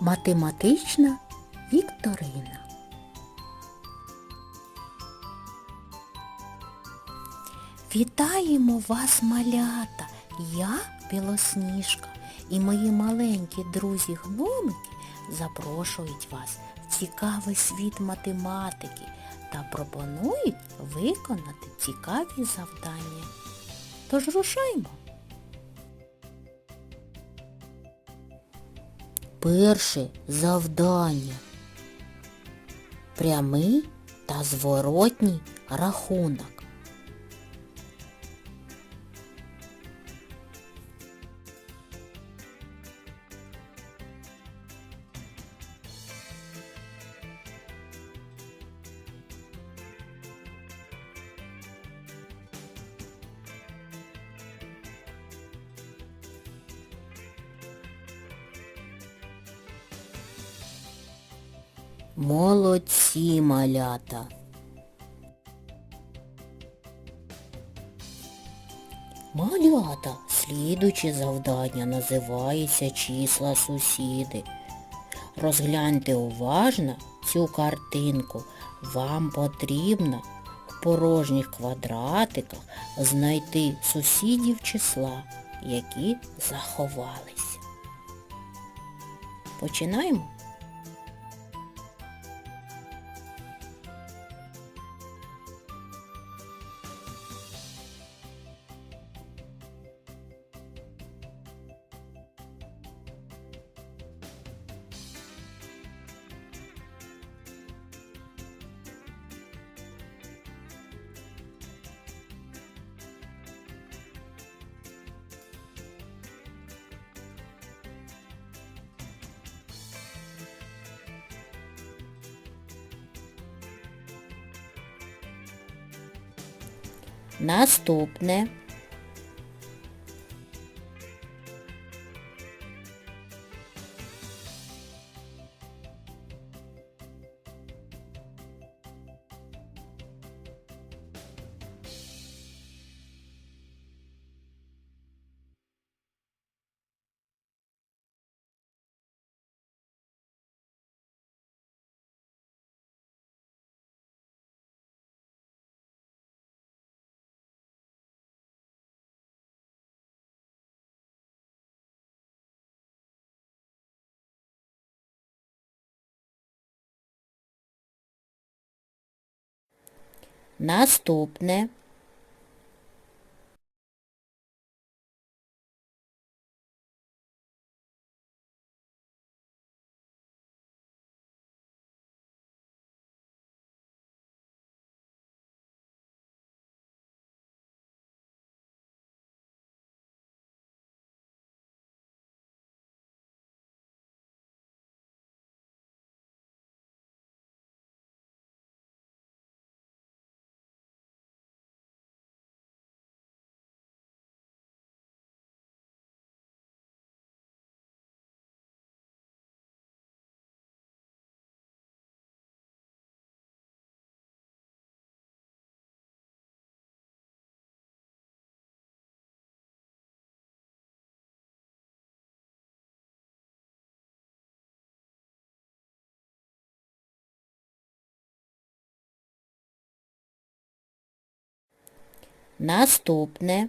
Математична вікторина. Вітаємо вас, малята! Я Білосніжка і мої маленькі друзі-гномики запрошують вас в цікавий світ математики та пропонують виконати цікаві завдання. Тож рушаймо! Перше завдання. Прямий та зворотній рахунок. Молодці малята. Малята, слідуче завдання називається числа сусіди. Розгляньте уважно цю картинку. Вам потрібно в порожніх квадратиках знайти сусідів числа, які заховалися. Починаємо? Наступне. Наступне. Наступне.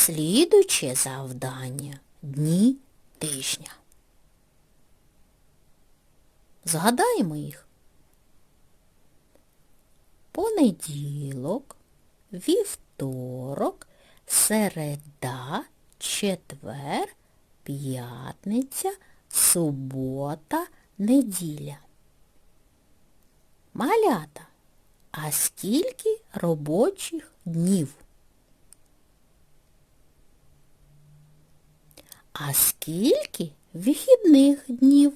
Слідуче завдання дні тижня. Згадаємо їх. Понеділок, вівторок, середа, четвер, п'ятниця, субота, неділя. Малята, а скільки робочих днів? А скільки вихідних днів?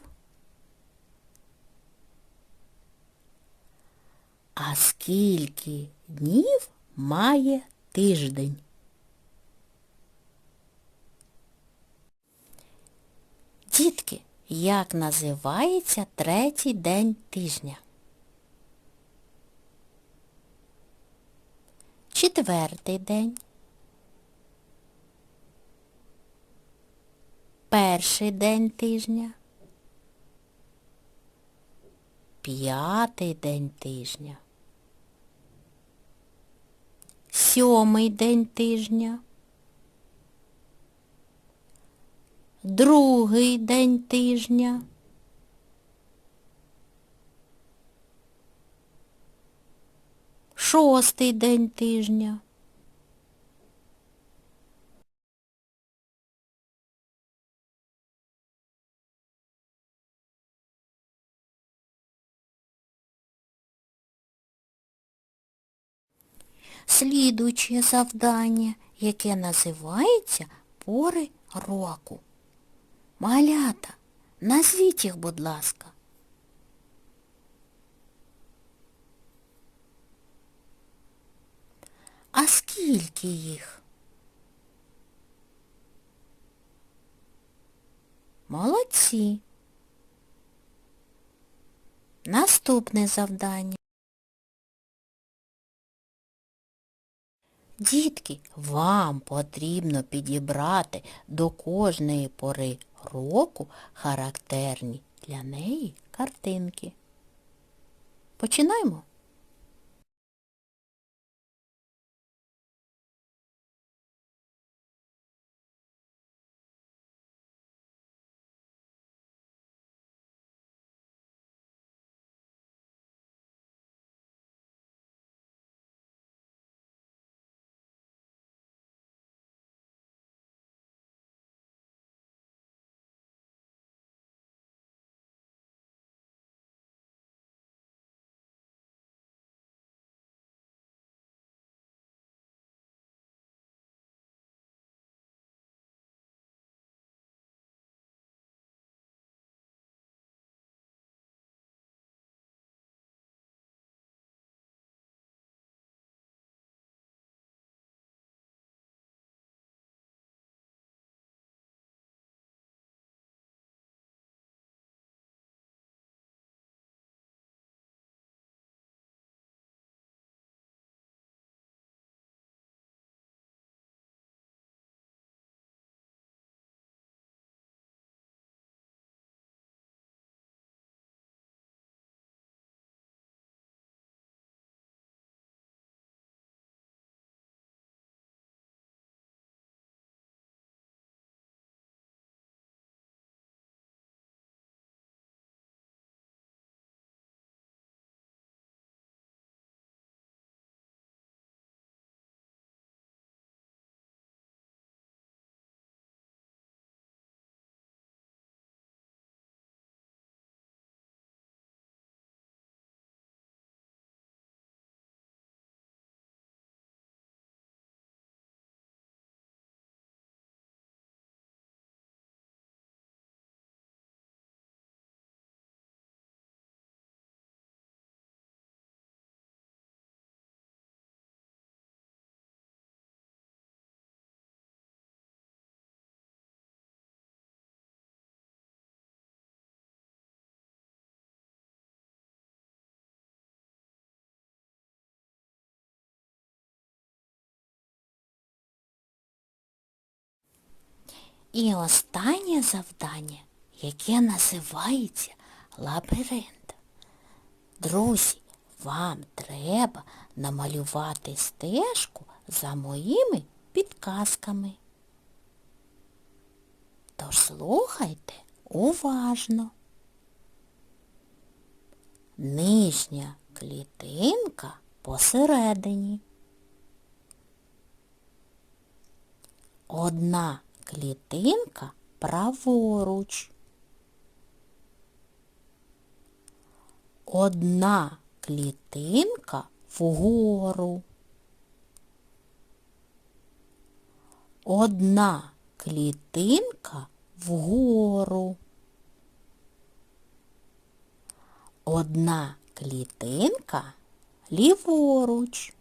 А скільки днів має тиждень? Дітки, як називається третій день тижня? Четвертий день. Перший день тижня. П'ятий день тижня. Сьомий день тижня. Другий день тижня. Шостий день тижня. Слідуюче завдання, яке називається пори року. Малята, назвіть їх, будь ласка. А скільки їх? Молодці. Наступне завдання. Дітки, вам потрібно підібрати до кожної пори року характерні для неї картинки. Починаємо. І останнє завдання, яке називається лабіринт. Друзі, вам треба намалювати стежку за моїми підказками. Тож слухайте уважно. Нижня клітинка посередині. Одна клітинка праворуч. Одна клітинка вгору. Одна клітинка вгору. Одна клітинка ліворуч.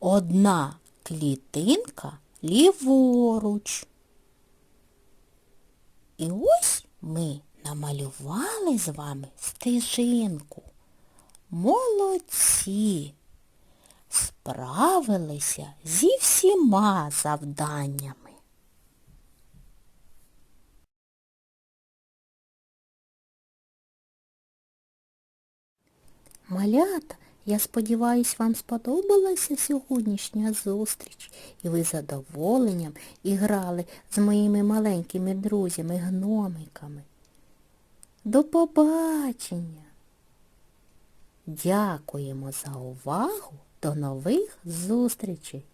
Одна клітинка ліворуч. І ось ми намалювали з вами стежинку. Молодці! Справилися зі всіма завданнями. Малята, я сподіваюсь, вам сподобалася сьогоднішня зустріч, і ви з задоволенням іграли з моїми маленькими друзями-гномиками. До побачення! Дякуємо за увагу. До нових зустрічей!